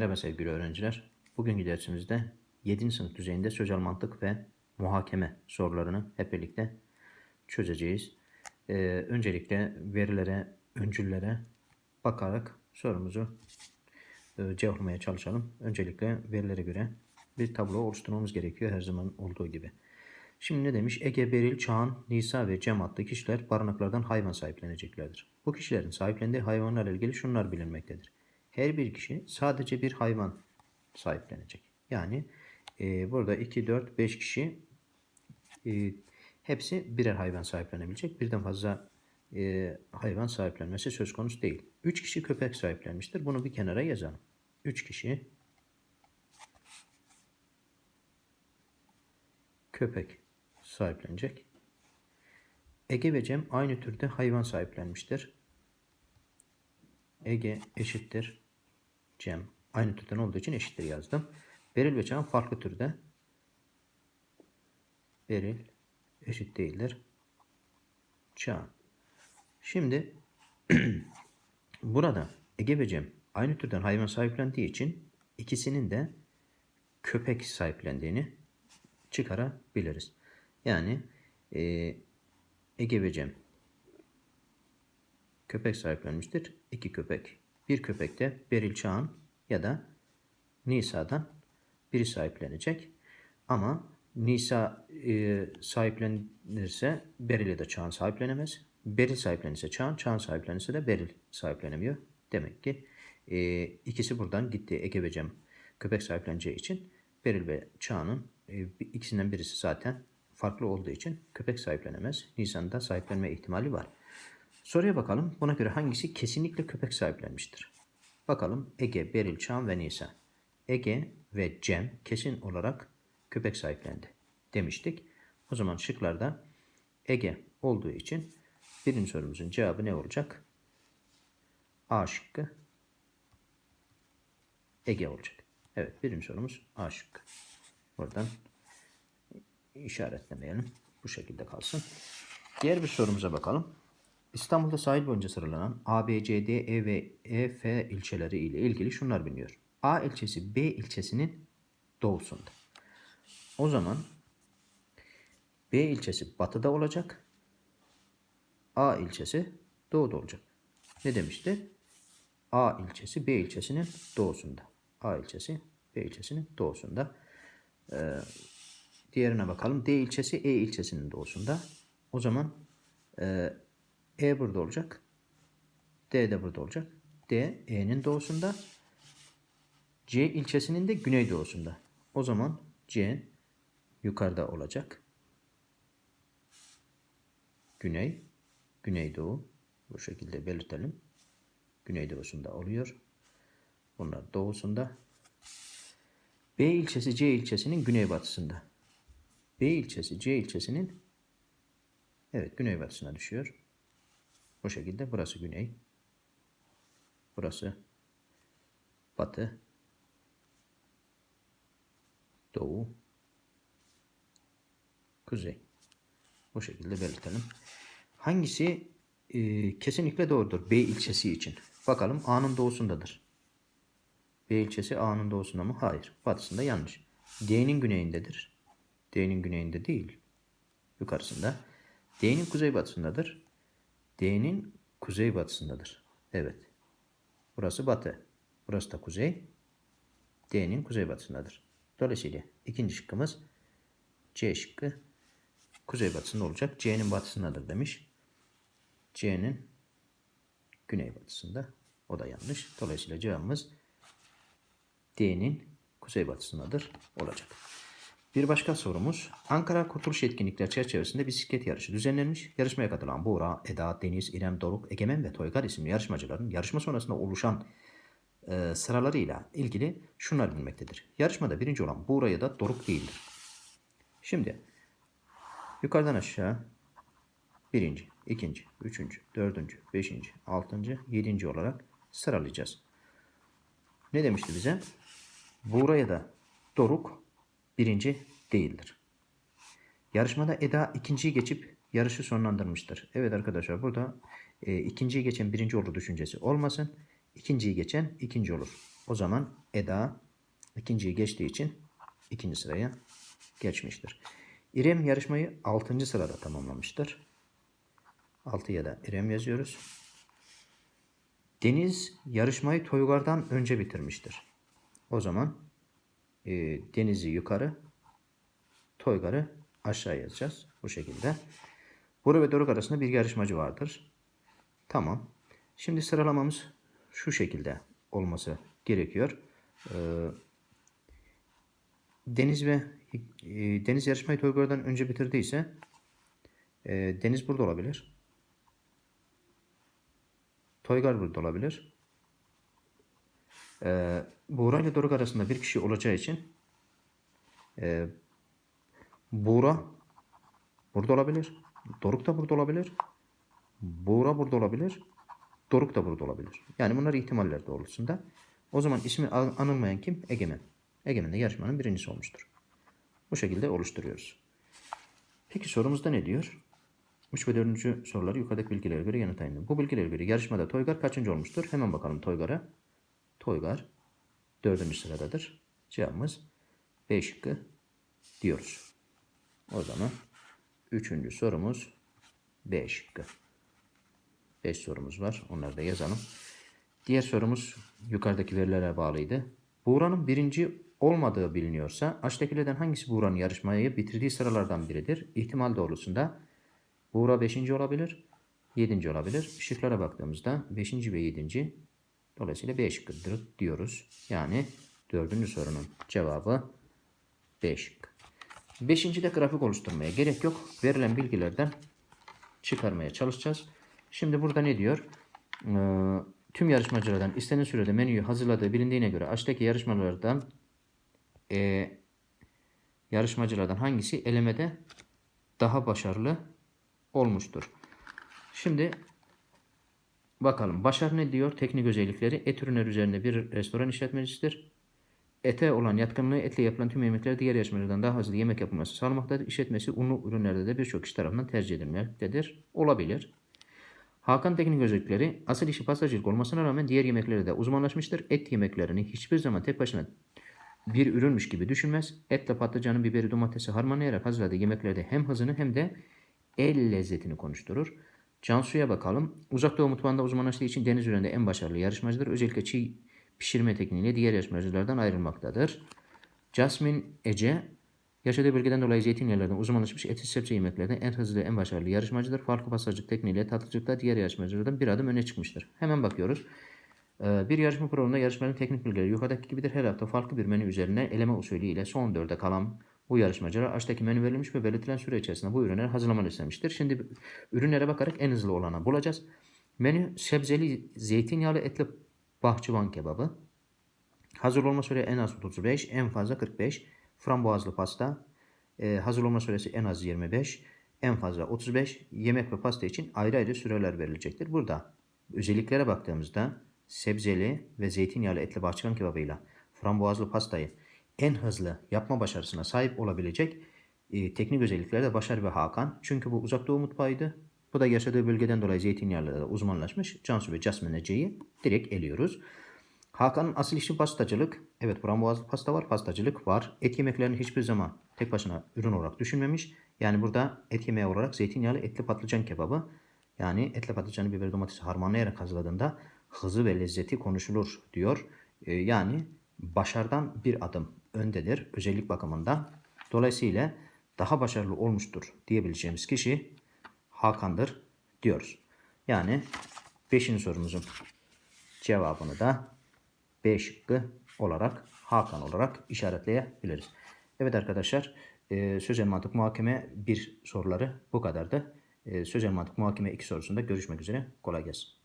Merhaba sevgili öğrenciler. Bugünkü dersimizde 7. sınıf düzeyinde sözel mantık ve muhakeme sorularını hep birlikte çözeceğiz. Ee, öncelikle verilere, öncüllere bakarak sorumuzu e, cevaplamaya çalışalım. Öncelikle verilere göre bir tablo oluşturmamız gerekiyor her zaman olduğu gibi. Şimdi ne demiş? Ege, Beril, Çağan, Nisa ve Cem adlı kişiler barınaklardan hayvan sahipleneceklerdir. Bu kişilerin sahiplendiği hayvanlarla ilgili şunlar bilinmektedir. Her bir kişi sadece bir hayvan sahiplenecek. Yani e, burada 2, 4, 5 kişi e, hepsi birer hayvan sahiplenebilecek. Birden fazla e, hayvan sahiplenmesi söz konusu değil. 3 kişi köpek sahiplenmiştir. Bunu bir kenara yazalım. 3 kişi köpek sahiplenecek. Ege ve Cem aynı türde hayvan sahiplenmiştir. Ege eşittir Cem. Aynı türden olduğu için eşittir yazdım. Beril ve Çağan farklı türde. Beril eşit değildir. Çağan. Şimdi burada Ege ve Cem aynı türden hayvan sahiplendiği için ikisinin de köpek sahiplendiğini çıkarabiliriz. Yani e, Ege ve Cem köpek sahiplenmiştir. İki köpek. Bir köpek de Beril Çağan ya da Nisa'dan biri sahiplenecek. Ama Nisa e, sahiplenirse Beril'e de Çağan sahiplenemez. Beril sahiplenirse Çağan, Çağan sahiplenirse de Beril sahiplenemiyor. Demek ki e, ikisi buradan gitti. Ege ve Cem köpek sahipleneceği için Beril ve Çağan'ın e, ikisinden birisi zaten farklı olduğu için köpek sahiplenemez. Nisan'da sahiplenme ihtimali var. Soruya bakalım. Buna göre hangisi kesinlikle köpek sahiplenmiştir? Bakalım Ege, Beril, Çağan ve Nisa. Ege ve Cem kesin olarak köpek sahiplendi demiştik. O zaman şıklarda Ege olduğu için birinci sorumuzun cevabı ne olacak? A şıkkı Ege olacak. Evet birinci sorumuz A şıkkı. Buradan işaretlemeyelim. Bu şekilde kalsın. Diğer bir sorumuza bakalım. İstanbul'da sahil boyunca sıralanan A, B, C, D, E ve E, F ilçeleri ile ilgili şunlar biliniyor. A ilçesi B ilçesinin doğusunda. O zaman B ilçesi batıda olacak. A ilçesi doğuda olacak. Ne demişti? A ilçesi B ilçesinin doğusunda. A ilçesi B ilçesinin doğusunda. Ee, diğerine bakalım. D ilçesi E ilçesinin doğusunda. O zaman e, E burada olacak. D de burada olacak. D E'nin doğusunda. C ilçesinin de güneydoğusunda. O zaman C yukarıda olacak. Güney, güneydoğu bu şekilde belirtelim. Güneydoğusunda oluyor. Bunlar doğusunda. B ilçesi C ilçesinin güneybatısında. B ilçesi C ilçesinin evet güneybatısına düşüyor. Bu şekilde burası güney. Burası batı. Doğu. Kuzey. Bu şekilde belirtelim. Hangisi e, kesinlikle doğrudur B ilçesi için? Bakalım A'nın doğusundadır. B ilçesi A'nın doğusunda mı? Hayır. Batısında yanlış. D'nin güneyindedir. D'nin güneyinde değil. Yukarısında. D'nin kuzeybatısındadır. D'nin kuzeybatısındadır. Evet. Burası batı. Burası da kuzey. D'nin kuzeybatısındadır. Dolayısıyla ikinci şıkkımız C şıkkı kuzeybatısında olacak. C'nin batısındadır demiş. C'nin güneybatısında. O da yanlış. Dolayısıyla cevabımız D'nin kuzeybatısındadır olacak. Bir başka sorumuz. Ankara Kurtuluş Etkinlikler çerçevesinde bisiklet yarışı düzenlenmiş. Yarışmaya katılan Buğra, Eda, Deniz, İrem, Doruk, Egemen ve Toygar isimli yarışmacıların yarışma sonrasında oluşan e, sıralarıyla ilgili şunlar bilmektedir. Yarışmada birinci olan Buğra ya da Doruk değildir. Şimdi yukarıdan aşağı birinci, ikinci, üçüncü, dördüncü, beşinci, altıncı, yedinci olarak sıralayacağız. Ne demişti bize? Buğra ya da Doruk birinci değildir. Yarışmada Eda ikinciyi geçip yarışı sonlandırmıştır. Evet arkadaşlar burada e, ikinciyi geçen birinci olur düşüncesi olmasın. İkinciyi geçen ikinci olur. O zaman Eda ikinciyi geçtiği için ikinci sıraya geçmiştir. İrem yarışmayı 6. sırada tamamlamıştır. 6'ya da İrem yazıyoruz. Deniz yarışmayı Toygar'dan önce bitirmiştir. O zaman e, Deniz'i yukarı, Toygar'ı aşağı yazacağız. Bu şekilde. Bora ve Doruk arasında bir yarışmacı vardır. Tamam. Şimdi sıralamamız şu şekilde olması gerekiyor. Ee, Deniz ve e, Deniz yarışmayı Toygar'dan önce bitirdiyse e, Deniz burada olabilir. Toygar burada olabilir. Ee, Buğra ile Doruk arasında bir kişi olacağı için e, Buğra burada olabilir. Doruk da burada olabilir. Buğra burada olabilir. Doruk da burada olabilir. Yani bunlar ihtimaller doğrultusunda. O zaman ismi an- anılmayan kim? Egemen. Egemen de yarışmanın birincisi olmuştur. Bu şekilde oluşturuyoruz. Peki sorumuzda ne diyor? 3 ve 4. soruları yukarıdaki bilgilere göre yanıtlayın. Bu bilgilere göre yarışmada Toygar kaçıncı olmuştur? Hemen bakalım Toygar'a. Toygar 4. sıradadır. Cevabımız B şıkkı diyoruz. O zaman 3. sorumuz B şıkkı. 5 sorumuz var. Onları da yazalım. Diğer sorumuz yukarıdaki verilere bağlıydı. Buğra'nın birinci olmadığı biliniyorsa aşağıdakilerden hangisi Buğra'nın yarışmayı bitirdiği sıralardan biridir? İhtimal doğrultusunda Buğra 5. olabilir, 7. olabilir. Şıklara baktığımızda 5. ve 7. dolayısıyla B şıkkıdır diyoruz. Yani 4. sorunun cevabı B şıkkı. 5. de grafik oluşturmaya gerek yok. Verilen bilgilerden çıkarmaya çalışacağız. Şimdi burada ne diyor? Ee, tüm yarışmacılardan istenen sürede menüyü hazırladığı bilindiğine göre aşağıdaki yarışmalardan e, yarışmacılardan hangisi elemede daha başarılı olmuştur? Şimdi bakalım. Başarı ne diyor? Teknik özellikleri et ürünler üzerinde bir restoran işletmecisidir. Ete olan yatkınlığı etle yapılan tüm yemekler diğer yarışmalardan daha hızlı yemek yapılması sağlamaktadır. İşletmesi unlu ürünlerde de birçok kişi tarafından tercih edilmektedir. Olabilir. Hakan teknik özellikleri asıl işi pastacılık olmasına rağmen diğer yemeklerde de uzmanlaşmıştır. Et yemeklerini hiçbir zaman tek başına bir ürünmüş gibi düşünmez. Etle patlıcanı, biberi, domatesi harmanlayarak hazırladığı yemeklerde hem hızını hem de el lezzetini konuşturur. Cansu'ya bakalım. Uzak Doğu mutfağında uzmanlaştığı için deniz üründe en başarılı yarışmacıdır. Özellikle çiğ pişirme tekniğiyle diğer yarışmacılardan ayrılmaktadır. Jasmine Ece Yaşadığı bölgeden dolayı zeytinyağlarından uzmanlaşmış eti sebze yemeklerinde en hızlı en başarılı yarışmacıdır. Farklı pastacılık tekniğiyle tatlıcılıkta diğer yarışmacılardan bir adım öne çıkmıştır. Hemen bakıyoruz. Ee, Bir yarışma programında yarışmanın teknik bilgileri yukarıdaki gibidir. Her hafta farklı bir menü üzerine eleme usulü ile son dörde kalan bu yarışmacılar aşağıdaki menü verilmiş ve belirtilen süre içerisinde bu ürünleri hazırlamalı istemiştir. Şimdi ürünlere bakarak en hızlı olanı bulacağız. Menü sebzeli zeytinyağlı etli bahçıvan kebabı. Hazır olma süre en az 35, en fazla 45. Frambuazlı pasta. Ee, hazır olma süresi en az 25, en fazla 35. Yemek ve pasta için ayrı ayrı süreler verilecektir. Burada özelliklere baktığımızda sebzeli ve zeytinyağlı etli bahçıvan kebabıyla frambuazlı pastayı en hızlı yapma başarısına sahip olabilecek e, teknik özellikleri de Başar ve Hakan. Çünkü bu uzak doğu mutfağıydı. Bu da yaşadığı bölgeden dolayı zeytinyağlıda da uzmanlaşmış. Cansu ve Jasmine Ece'yi direkt eliyoruz. Hakan'ın asıl işi pastacılık. Evet frambuazlı pasta var, pastacılık var. Et yemeklerini hiçbir zaman tek başına ürün olarak düşünmemiş. Yani burada et yemeği olarak zeytinyağlı etli patlıcan kebabı. Yani etli patlıcanı biber domatesi harmanlayarak hazırladığında hızı ve lezzeti konuşulur diyor. Ee, yani başardan bir adım öndedir özellik bakımından. Dolayısıyla daha başarılı olmuştur diyebileceğimiz kişi Hakan'dır diyoruz. Yani 5. sorumuzun cevabını da B şıkkı olarak Hakan olarak işaretleyebiliriz. Evet arkadaşlar e, sözel mantık muhakeme 1 soruları bu kadardı. E, sözel mantık muhakeme 2 sorusunda görüşmek üzere. Kolay gelsin.